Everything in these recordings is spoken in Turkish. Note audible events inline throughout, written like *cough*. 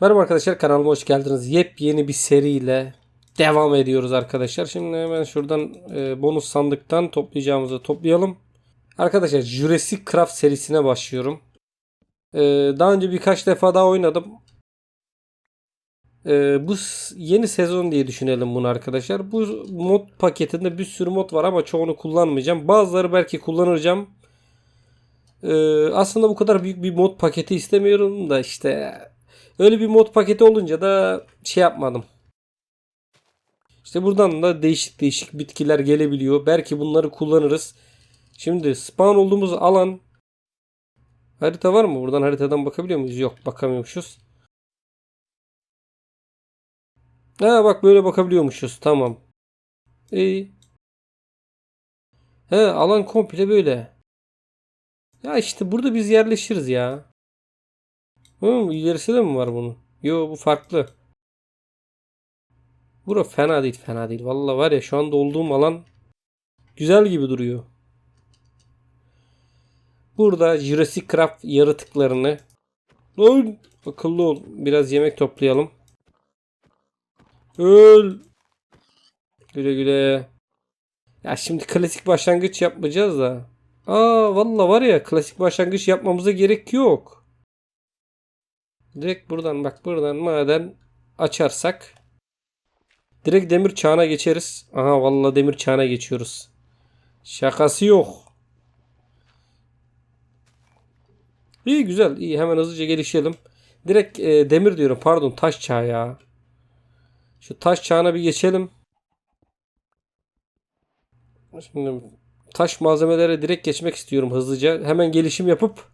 Merhaba arkadaşlar kanalıma hoş geldiniz. Yepyeni bir seriyle devam ediyoruz arkadaşlar. Şimdi hemen şuradan e, bonus sandıktan toplayacağımızı toplayalım. Arkadaşlar Jurassic Craft serisine başlıyorum. E, daha önce birkaç defa daha oynadım. E, bu yeni sezon diye düşünelim bunu arkadaşlar. Bu mod paketinde bir sürü mod var ama çoğunu kullanmayacağım. Bazıları belki kullanacağım. Aslında bu kadar büyük bir mod paketi istemiyorum da işte Öyle bir mod paketi olunca da şey yapmadım. İşte buradan da değişik değişik bitkiler gelebiliyor. Belki bunları kullanırız. Şimdi spawn olduğumuz alan harita var mı? Buradan haritadan bakabiliyor muyuz? Yok bakamıyormuşuz. Ha bak böyle bakabiliyormuşuz. Tamam. İyi. He alan komple böyle. Ya işte burada biz yerleşiriz ya. Hı, ilerisi de mi var bunun? Yo bu farklı. Bura fena değil fena değil. Vallahi var ya şu anda olduğum alan güzel gibi duruyor. Burada Jurassic Craft yaratıklarını Lan akıllı ol. Biraz yemek toplayalım. Öl. Güle güle. Ya şimdi klasik başlangıç yapmayacağız da. Aa vallahi var ya klasik başlangıç yapmamıza gerek yok. Direkt buradan bak buradan maden açarsak direkt demir çağına geçeriz. Aha vallahi demir çağına geçiyoruz. Şakası yok. İyi güzel iyi hemen hızlıca gelişelim. Direkt e, demir diyorum pardon taş çağı ya. Şu taş çağına bir geçelim. Şimdi taş malzemelere direkt geçmek istiyorum hızlıca. Hemen gelişim yapıp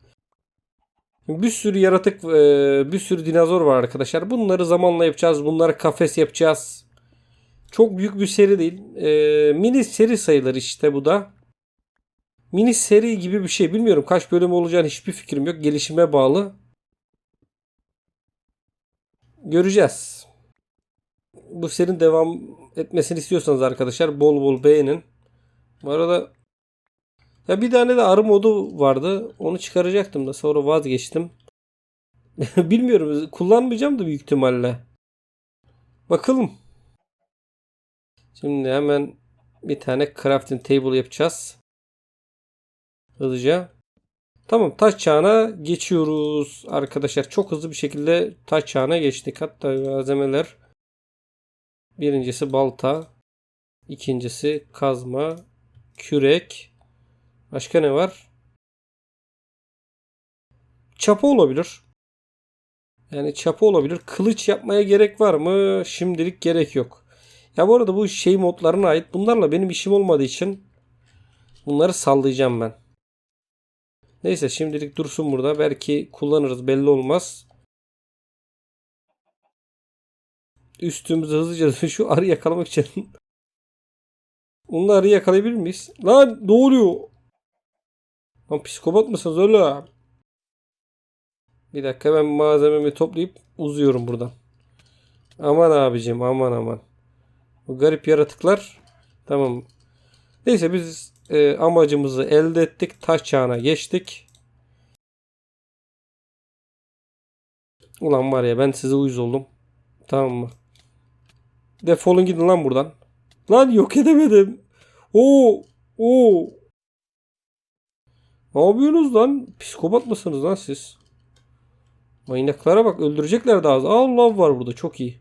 bir sürü yaratık, e, bir sürü dinozor var arkadaşlar. Bunları zamanla yapacağız. Bunları kafes yapacağız. Çok büyük bir seri değil. E, mini seri sayılır işte bu da. Mini seri gibi bir şey. Bilmiyorum kaç bölüm olacağını hiçbir fikrim yok. Gelişime bağlı. Göreceğiz. Bu serinin devam etmesini istiyorsanız arkadaşlar bol bol beğenin. Bu arada ya bir tane de arı modu vardı. Onu çıkaracaktım da sonra vazgeçtim. *laughs* Bilmiyorum. Kullanmayacağım da büyük ihtimalle. Bakalım. Şimdi hemen bir tane crafting table yapacağız. Hızlıca. Tamam taş çağına geçiyoruz arkadaşlar. Çok hızlı bir şekilde taş çağına geçtik. Hatta malzemeler birincisi balta, ikincisi kazma, kürek, Başka ne var? Çapa olabilir. Yani çapa olabilir. Kılıç yapmaya gerek var mı? Şimdilik gerek yok. Ya bu arada bu şey modlarına ait. Bunlarla benim işim olmadığı için bunları sallayacağım ben. Neyse şimdilik dursun burada. Belki kullanırız belli olmaz. Üstümüzü hızlıca *laughs* şu arı yakalamak için. Onu arı yakalayabilir miyiz? Lan ne? Lan psikopat mısınız öyle? Bir dakika ben malzememi toplayıp uzuyorum buradan. Aman abicim aman aman. Bu garip yaratıklar. Tamam. Neyse biz e, amacımızı elde ettik. Taş çağına geçtik. Ulan var ya ben size uyuz oldum. Tamam mı? Defolun gidin lan buradan. Lan yok edemedim. Oo, oo. Ne yapıyorsunuz lan? Psikopat mısınız lan siz? Manyaklara bak öldürecekler daha az. Aa lav var burada çok iyi.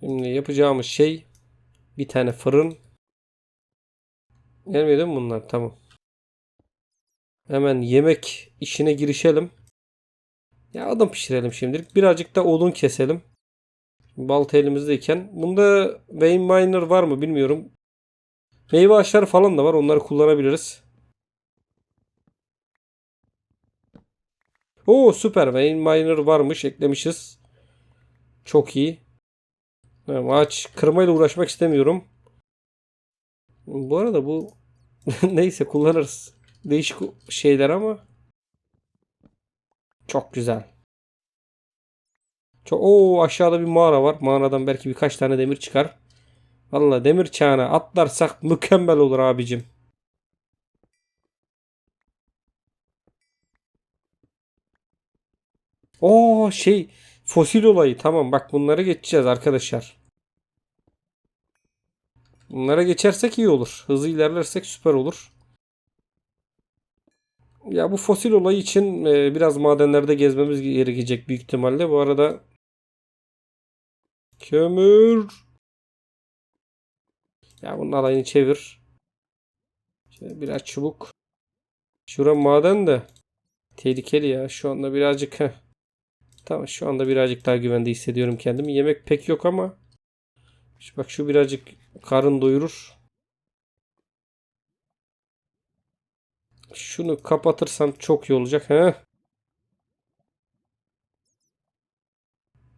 Şimdi yapacağımız şey bir tane fırın. Gelmiyor değil mi bunlar? Tamam. Hemen yemek işine girişelim. Ya adam pişirelim şimdilik. Birazcık da odun keselim. Balta elimizdeyken. Bunda vein miner var mı bilmiyorum. Meyve ağaçları falan da var. Onları kullanabiliriz. Oo süper. Vein miner varmış. Eklemişiz. Çok iyi. Tamam, ağaç kırmayla uğraşmak istemiyorum. Bu arada bu *laughs* neyse kullanırız. Değişik şeyler ama çok güzel. Çok o aşağıda bir mağara var. Mağaradan belki birkaç tane demir çıkar. Valla demir çağına atlarsak mükemmel olur abicim. Oo şey fosil olayı. Tamam bak bunlara geçeceğiz arkadaşlar. Bunlara geçersek iyi olur. Hızlı ilerlersek süper olur. Ya bu fosil olayı için e, biraz madenlerde gezmemiz gerekecek büyük ihtimalle. Bu arada kömür. Ya bunun alayını çevir. Şöyle biraz çubuk. Şura maden de tehlikeli ya. Şu anda birazcık heh. Tamam şu anda birazcık daha güvende hissediyorum kendimi. Yemek pek yok ama şu- bak şu birazcık karın doyurur. Şunu kapatırsam çok iyi olacak. He.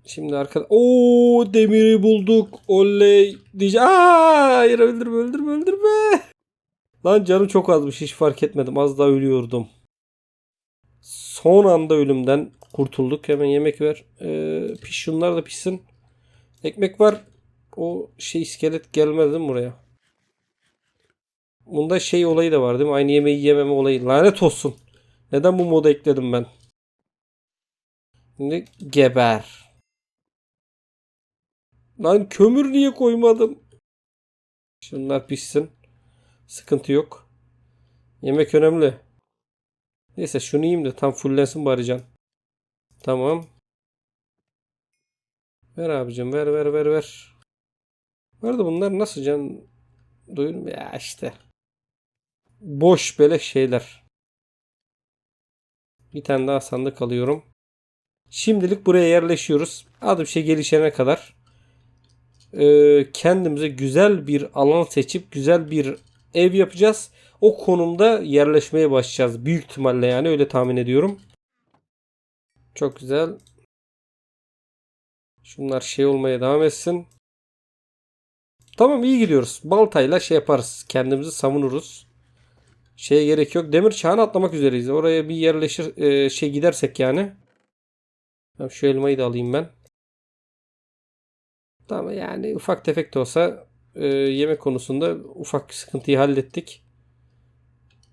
Şimdi arkada o demiri bulduk. Oley diyeceğim. Aa, hayır öldürme öldürme öldürme. Lan canım çok azmış hiç fark etmedim. Az daha ölüyordum. Son anda ölümden kurtulduk. Hemen yemek ver. Ee, piş şunlar da pişsin. Ekmek var. O şey iskelet gelmez değil mi buraya? Bunda şey olayı da var değil mi? Aynı yemeği yememe olayı. Lanet olsun. Neden bu moda ekledim ben? Şimdi geber. Lan kömür niye koymadım? Şunlar pişsin. Sıkıntı yok. Yemek önemli. Neyse şunu yiyeyim de tam fullensin bari can. Tamam. Ver abicim ver ver ver ver. Bu arada bunlar nasıl can doyurum ya işte. Boş beleş şeyler. Bir tane daha sandık alıyorum. Şimdilik buraya yerleşiyoruz. Adı bir şey gelişene kadar e, kendimize güzel bir alan seçip güzel bir ev yapacağız. O konumda yerleşmeye başlayacağız. Büyük ihtimalle yani öyle tahmin ediyorum. Çok güzel. Şunlar şey olmaya devam etsin. Tamam iyi gidiyoruz. Baltayla şey yaparız. Kendimizi savunuruz. Şeye gerek yok. Demir çağını atlamak üzereyiz. Oraya bir yerleşir e, şey gidersek yani. Tamam, şu elmayı da alayım ben. Tamam yani ufak tefek de olsa e, yemek konusunda ufak sıkıntıyı hallettik.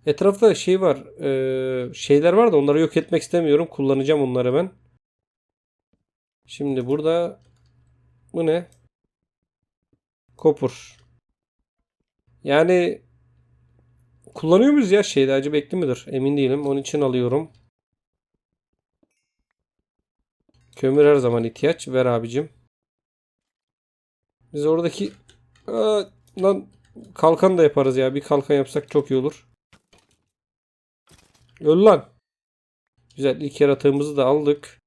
Etrafta şey var. e, şeyler var da onları yok etmek istemiyorum. Kullanacağım onları ben. Şimdi burada bu ne? Kopur. Yani kullanıyor muyuz ya şeyde acaba ekli midir? Emin değilim. Onun için alıyorum. Kömür her zaman ihtiyaç. Ver abicim. Biz oradaki Aa, lan kalkan da yaparız ya. Bir kalkan yapsak çok iyi olur. Öl lan. Güzel ilk yaratığımızı da aldık.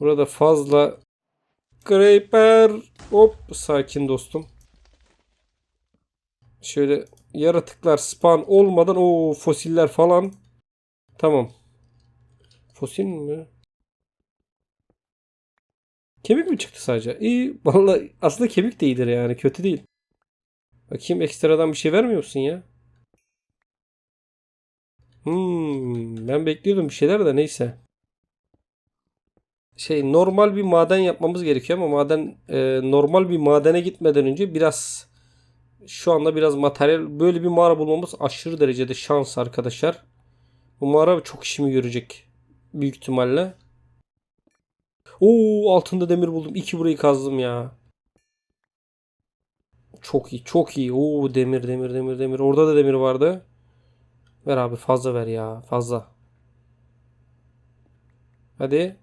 Burada fazla Creeper. Hop sakin dostum. Şöyle yaratıklar spawn olmadan o fosiller falan. Tamam. Fosil mi? Kemik mi çıktı sadece? İyi. *laughs* Vallahi aslında kemik de iyidir yani. Kötü değil. Bakayım ekstradan bir şey vermiyor musun ya? Hmm, ben bekliyordum bir şeyler de neyse. Şey normal bir maden yapmamız gerekiyor ama maden e, normal bir madene gitmeden önce biraz şu anda biraz materyal böyle bir mağara bulmamız aşırı derecede şans arkadaşlar. Bu mağara çok işimi görecek büyük ihtimalle. Oo altında demir buldum. İki burayı kazdım ya. Çok iyi, çok iyi. Oo demir, demir, demir, demir. Orada da demir vardı. Ver abi fazla ver ya, fazla. Hadi.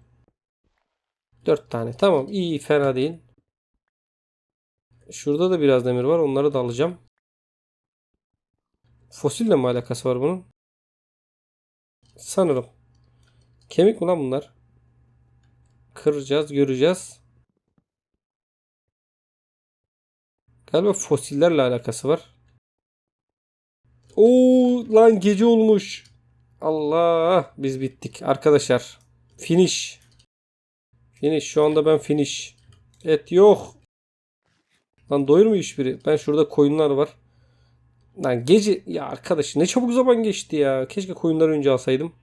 Dört tane. Tamam, iyi, fena değil. Şurada da biraz demir var. Onları da alacağım. Fosille mi alakası var bunun? Sanırım. Kemik mi lan bunlar? Kıracağız, göreceğiz. Galiba fosillerle alakası var. Oo lan gece olmuş. Allah biz bittik arkadaşlar. Finish. Finish şu anda ben finish. Et yok. Lan doyurmuyor hiçbiri. Ben şurada koyunlar var. Lan gece ya arkadaş ne çabuk zaman geçti ya. Keşke koyunları önce alsaydım.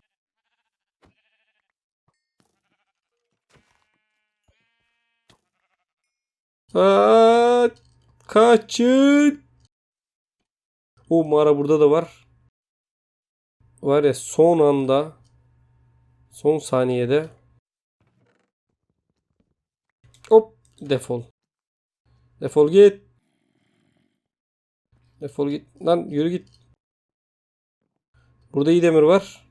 Kaçın. O mağara burada da var. Var ya son anda son saniyede Defol. Defol git. Defol git. Lan yürü git. Burada iyi demir var.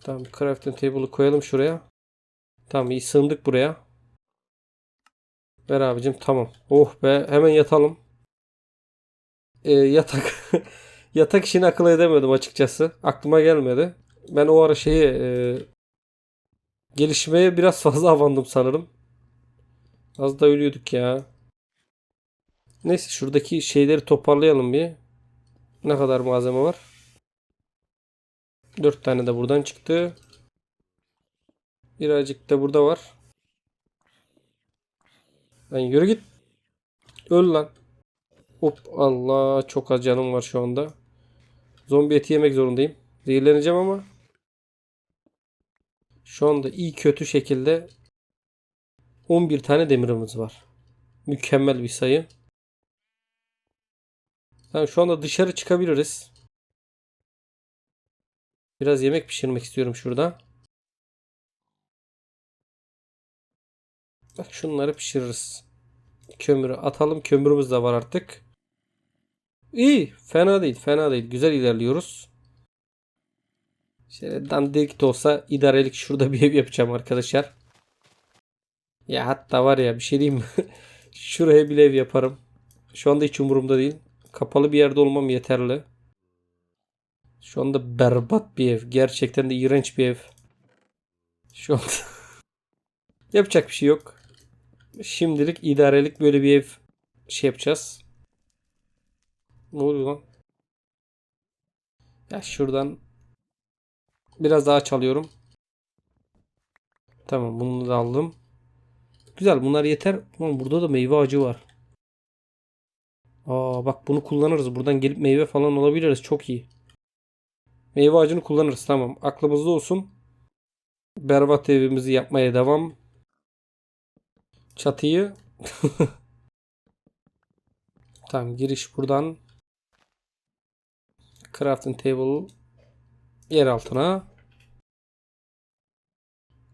Tamam crafting table'ı koyalım şuraya. Tamam iyi sığındık buraya. Ver abicim tamam. Oh be hemen yatalım. Ee, yatak *laughs* yatak işini akıl edemedim açıkçası. Aklıma gelmedi. Ben o ara şeyi e, gelişmeye biraz *laughs* fazla avandım sanırım. Az da ölüyorduk ya. Neyse şuradaki şeyleri toparlayalım bir. Ne kadar malzeme var? 4 tane de buradan çıktı. Birazcık da burada var. Lan yürü git. Öl lan. Hop Allah çok az canım var şu anda. Zombi eti yemek zorundayım. Zehirleneceğim ama. Şu anda iyi kötü şekilde 11 tane demirimiz var. Mükemmel bir sayı. Tamam şu anda dışarı çıkabiliriz. Biraz yemek pişirmek istiyorum şurada. Bak şunları pişiririz. Kömürü atalım. Kömürümüz de var artık. İyi. Fena değil. Fena değil. Güzel ilerliyoruz. Şöyle dandik de olsa idarelik şurada *laughs* bir ev yapacağım arkadaşlar. Ya hatta var ya bir şey diyeyim mi? *laughs* Şuraya bir ev yaparım. Şu anda hiç umurumda değil. Kapalı bir yerde olmam yeterli. Şu anda berbat bir ev. Gerçekten de iğrenç bir ev. Şu anda *laughs* yapacak bir şey yok. Şimdilik idarelik böyle bir ev şey yapacağız. Ne oluyor lan? Ya şuradan biraz daha çalıyorum. Tamam bunu da aldım. Güzel bunlar yeter. Ama burada da meyve ağacı var. Aa bak bunu kullanırız. Buradan gelip meyve falan alabiliriz. Çok iyi. Meyve ağacını kullanırız. Tamam. Aklımızda olsun. Berbat evimizi yapmaya devam. Çatıyı. *laughs* tamam giriş buradan. Crafting table yer altına.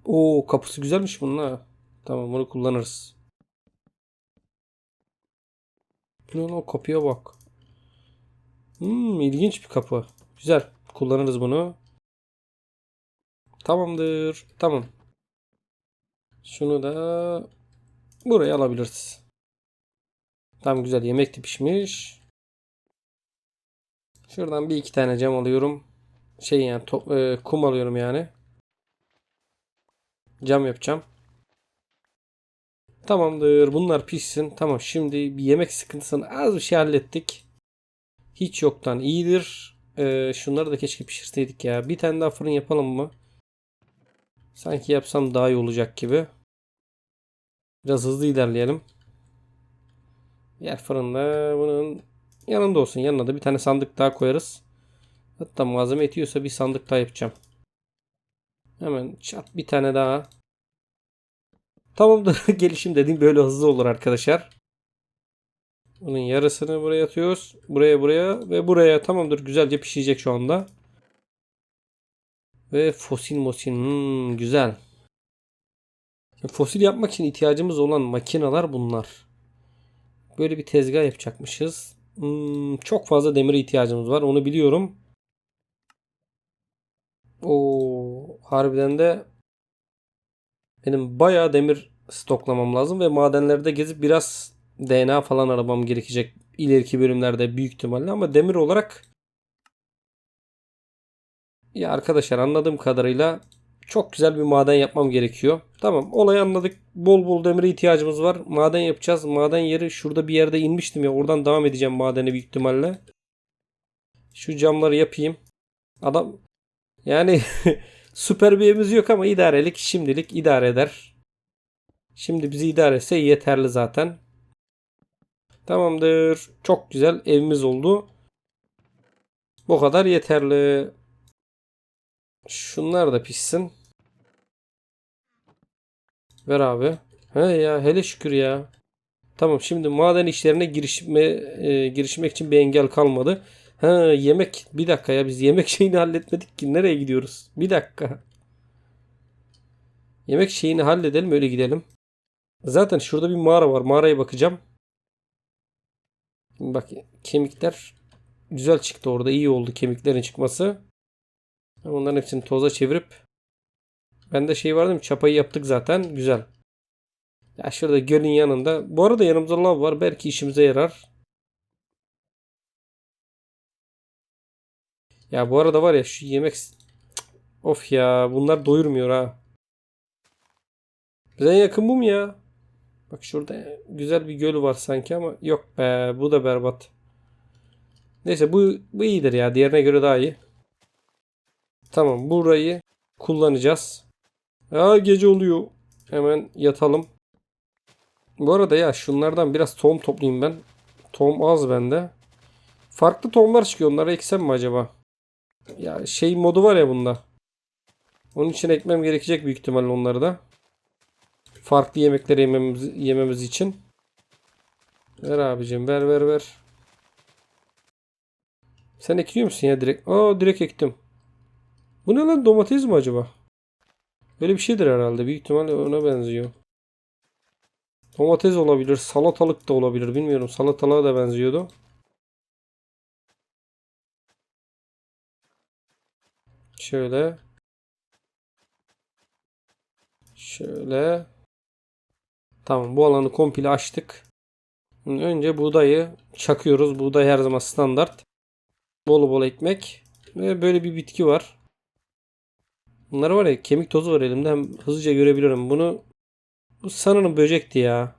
Oo kapısı güzelmiş bunun ha. Tamam bunu kullanırız. Ne lan kapıya bak. Hmm, ilginç bir kapı. Güzel. Kullanırız bunu. Tamamdır. Tamam. Şunu da buraya alabiliriz. Tam güzel yemek de pişmiş. Şuradan bir iki tane cam alıyorum. Şey yani top, e, kum alıyorum yani. Cam yapacağım. Tamamdır. Bunlar pişsin. Tamam şimdi bir yemek sıkıntısını az bir şey hallettik. Hiç yoktan iyidir. Ee, şunları da keşke pişirseydik ya. Bir tane daha fırın yapalım mı? Sanki yapsam daha iyi olacak gibi. Biraz hızlı ilerleyelim. Yer fırında bunun yanında olsun. Yanına da bir tane sandık daha koyarız. Hatta malzeme yetiyorsa bir sandık daha yapacağım. Hemen çat bir tane daha. Tamamdır. *laughs* Gelişim dediğim böyle hızlı olur arkadaşlar. Bunun yarısını buraya atıyoruz. Buraya buraya ve buraya. Tamamdır. Güzelce pişecek şu anda. Ve fosil mosil. Hmm, güzel. Fosil yapmak için ihtiyacımız olan makineler bunlar. Böyle bir tezgah yapacakmışız. Hmm, çok fazla demire ihtiyacımız var. Onu biliyorum. O harbiden de benim bayağı demir stoklamam lazım ve madenlerde gezip biraz DNA falan aramam gerekecek ileriki bölümlerde büyük ihtimalle ama demir olarak ya arkadaşlar anladığım kadarıyla çok güzel bir maden yapmam gerekiyor. Tamam olayı anladık. Bol bol demire ihtiyacımız var. Maden yapacağız. Maden yeri şurada bir yerde inmiştim ya. Oradan devam edeceğim madene büyük ihtimalle. Şu camları yapayım. Adam yani *laughs* süper bir evimiz yok ama idarelik şimdilik idare eder. Şimdi bizi idare etse yeterli zaten. Tamamdır. Çok güzel evimiz oldu. Bu kadar yeterli. Şunlar da pişsin. Ver abi. He ya hele şükür ya. Tamam şimdi maden işlerine girişme, e, girişmek için bir engel kalmadı. Ha yemek bir dakika ya biz yemek *laughs* şeyini halletmedik ki nereye gidiyoruz? Bir dakika. Yemek şeyini halledelim öyle gidelim. Zaten şurada bir mağara var. Mağaraya bakacağım. Bak kemikler güzel çıktı orada. İyi oldu kemiklerin çıkması. Onların hepsini toza çevirip bende şey vardı mı? Çapayı yaptık zaten. Güzel. Ya şurada gölün yanında. Bu arada yanımızda lav var. Belki işimize yarar. Ya bu arada var ya şu yemek of ya bunlar doyurmuyor ha. Bize yakın bu mu ya? Bak şurada güzel bir göl var sanki ama yok be bu da berbat. Neyse bu, bu iyidir ya diğerine göre daha iyi. Tamam burayı kullanacağız. Ya gece oluyor. Hemen yatalım. Bu arada ya şunlardan biraz tohum toplayayım ben. Tohum az bende. Farklı tohumlar çıkıyor. Onları eksem mi acaba? Ya şey modu var ya bunda. Onun için ekmem gerekecek büyük ihtimalle onları da. Farklı yemekleri yememiz, yememiz için. Ver abicim ver ver ver. Sen ekiyor musun ya direkt? Aa direkt ektim. Bu ne lan domates mi acaba? Böyle bir şeydir herhalde. Büyük ihtimalle ona benziyor. Domates olabilir. Salatalık da olabilir. Bilmiyorum. Salatalığa da benziyordu. Şöyle. Şöyle. Tamam bu alanı komple açtık. Önce buğdayı çakıyoruz. Buğday her zaman standart. Bol bol ekmek. Ve böyle bir bitki var. Bunlar var ya kemik tozu var elimde. Hızlıca görebiliyorum. Bunu bu sanırım böcekti ya.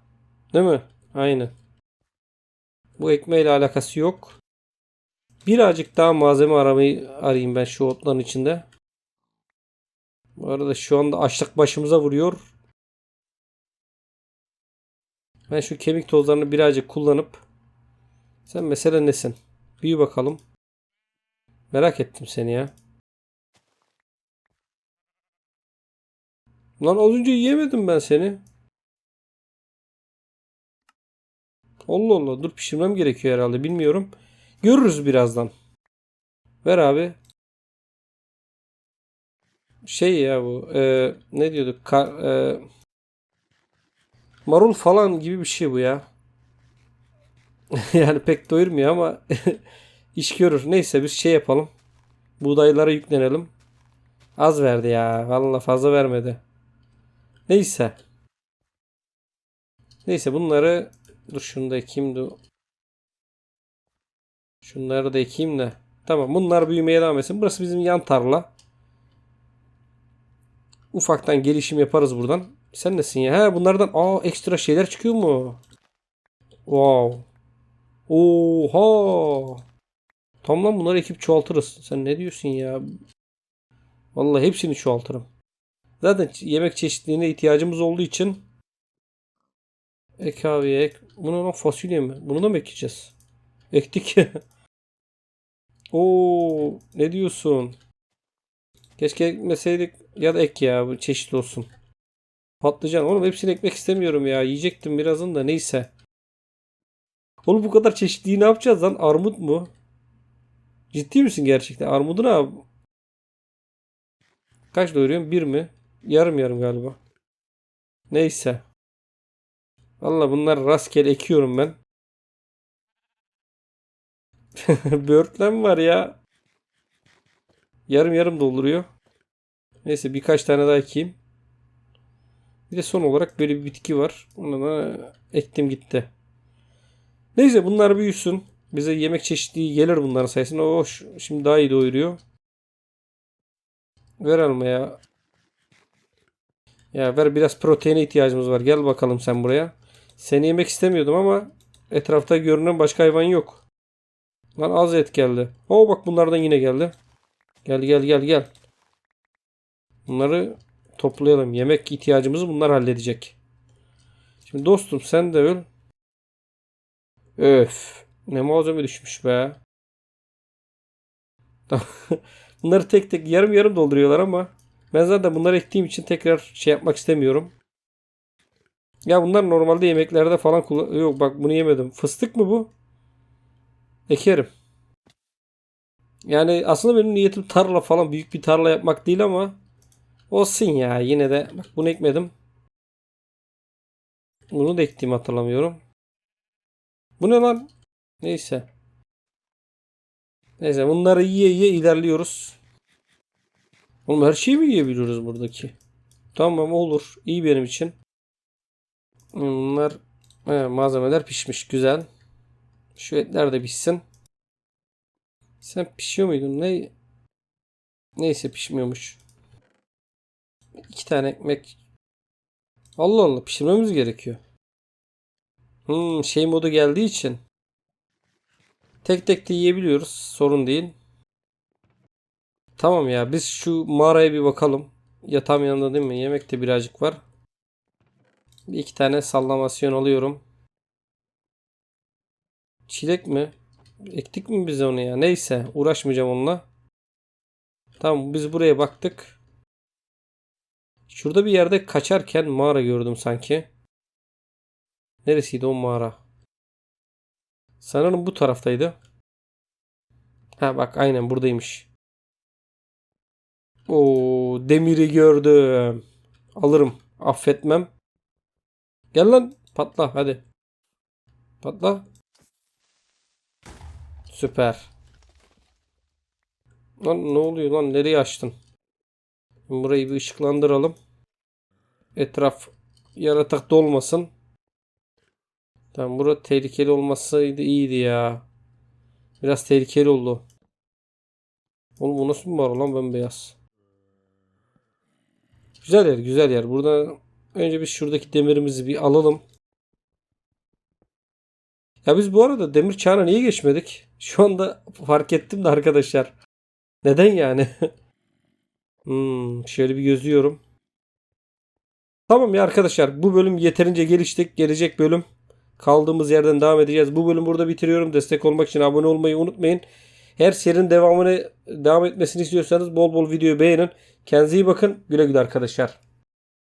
Değil mi? Aynen. Bu ekmeğiyle alakası yok. Birazcık daha malzeme aramayı arayayım ben şu otların içinde. Bu arada şu anda açlık başımıza vuruyor. Ben şu kemik tozlarını birazcık kullanıp sen mesela nesin? Büyü bakalım. Merak ettim seni ya. Lan az önce yiyemedim ben seni. Allah Allah dur pişirmem gerekiyor herhalde bilmiyorum. Görürüz birazdan. Ver abi. Şey ya bu e, ne diyorduk? Ka- e, marul falan gibi bir şey bu ya. *laughs* yani pek doyurmuyor ama *laughs* iş görür. Neyse biz şey yapalım. Buğdaylara yüklenelim. Az verdi ya. Vallahi fazla vermedi. Neyse. Neyse bunları dur şunu da ekeyim de Şunları da ekeyim de. Tamam bunlar büyümeye devam etsin. Burası bizim yan tarla. Ufaktan gelişim yaparız buradan. Sen nesin ya? He bunlardan aa ekstra şeyler çıkıyor mu? Wow. Oha. Tamam lan bunları ekip çoğaltırız. Sen ne diyorsun ya? Vallahi hepsini çoğaltırım. Zaten yemek çeşitliliğine ihtiyacımız olduğu için ek abi ek. Bunu fasulye mi? Bunu da mı ekeceğiz? Ektik. *laughs* Oo, ne diyorsun? Keşke ekmeseydik ya da ek ya bu çeşit olsun. Patlıcan. Oğlum hepsini ekmek istemiyorum ya. Yiyecektim birazını da neyse. Oğlum bu kadar çeşitliği ne yapacağız lan? Armut mu? Ciddi misin gerçekten? Armudu ne yap? Kaç doyuruyorsun? Bir mi? Yarım yarım galiba. Neyse. Valla bunlar rastgele ekiyorum ben. *laughs* Börtlem var ya. Yarım yarım dolduruyor. Neyse birkaç tane daha ekeyim. Bir de son olarak böyle bir bitki var. Onu da ektim gitti. Neyse bunlar büyüsün. Bize yemek çeşitliliği gelir bunların sayesinde. O şimdi daha iyi doyuruyor. Ver alma ya. Ver biraz proteine ihtiyacımız var. Gel bakalım sen buraya. Seni yemek istemiyordum ama etrafta görünen başka hayvan yok. Lan az et geldi. Oo bak bunlardan yine geldi. Gel gel gel gel. Bunları toplayalım. Yemek ihtiyacımızı bunlar halledecek. Şimdi dostum sen de öl. Öf. Ne malzeme düşmüş be. *laughs* Bunları tek tek yarım yarım dolduruyorlar ama ben zaten bunları ektiğim için tekrar şey yapmak istemiyorum. Ya bunlar normalde yemeklerde falan kullan... Yok bak bunu yemedim. Fıstık mı bu? Ekerim. Yani aslında benim niyetim tarla falan büyük bir tarla yapmak değil ama olsun ya yine de bak bunu ekmedim. Bunu da ektiğimi hatırlamıyorum. Bu ne lan? Neyse. Neyse bunları yiye yiye ilerliyoruz. Oğlum her şeyi mi yiyebiliyoruz buradaki? Tamam olur. İyi benim için. Bunlar he, malzemeler pişmiş. Güzel. Şu etler de pişsin. Sen pişiyor muydun? Ne? Neyse pişmiyormuş. İki tane ekmek. Allah Allah pişirmemiz gerekiyor. Hmm, şey modu geldiği için. Tek tek de yiyebiliyoruz. Sorun değil. Tamam ya biz şu mağaraya bir bakalım. Yatağım yanında değil mi? Yemek de birazcık var. Bir iki tane sallamasyon alıyorum. Çilek mi? Ektik mi biz onu ya? Neyse uğraşmayacağım onunla. Tamam biz buraya baktık. Şurada bir yerde kaçarken mağara gördüm sanki. Neresiydi o mağara? Sanırım bu taraftaydı. Ha bak aynen buradaymış. O demiri gördüm. Alırım. Affetmem. Gel lan patla hadi. Patla. Süper. Lan ne oluyor lan nereye açtın? Burayı bir ışıklandıralım. Etraf yaratık dolmasın. Tamam bura tehlikeli olmasaydı iyiydi ya. Biraz tehlikeli oldu. Oğlum bu nasıl bir mağara lan bembeyaz. Güzel yer güzel yer. Burada önce biz şuradaki demirimizi bir alalım. Ya biz bu arada demir çağına niye geçmedik? *laughs* Şu anda fark ettim de arkadaşlar. Neden yani? *laughs* hmm, şöyle bir gözüyorum. Tamam ya arkadaşlar bu bölüm yeterince geliştik. Gelecek bölüm kaldığımız yerden devam edeceğiz. Bu bölüm burada bitiriyorum. Destek olmak için abone olmayı unutmayın. Her serinin devamını devam etmesini istiyorsanız bol bol video beğenin. Kendinize iyi bakın. Güle güle arkadaşlar.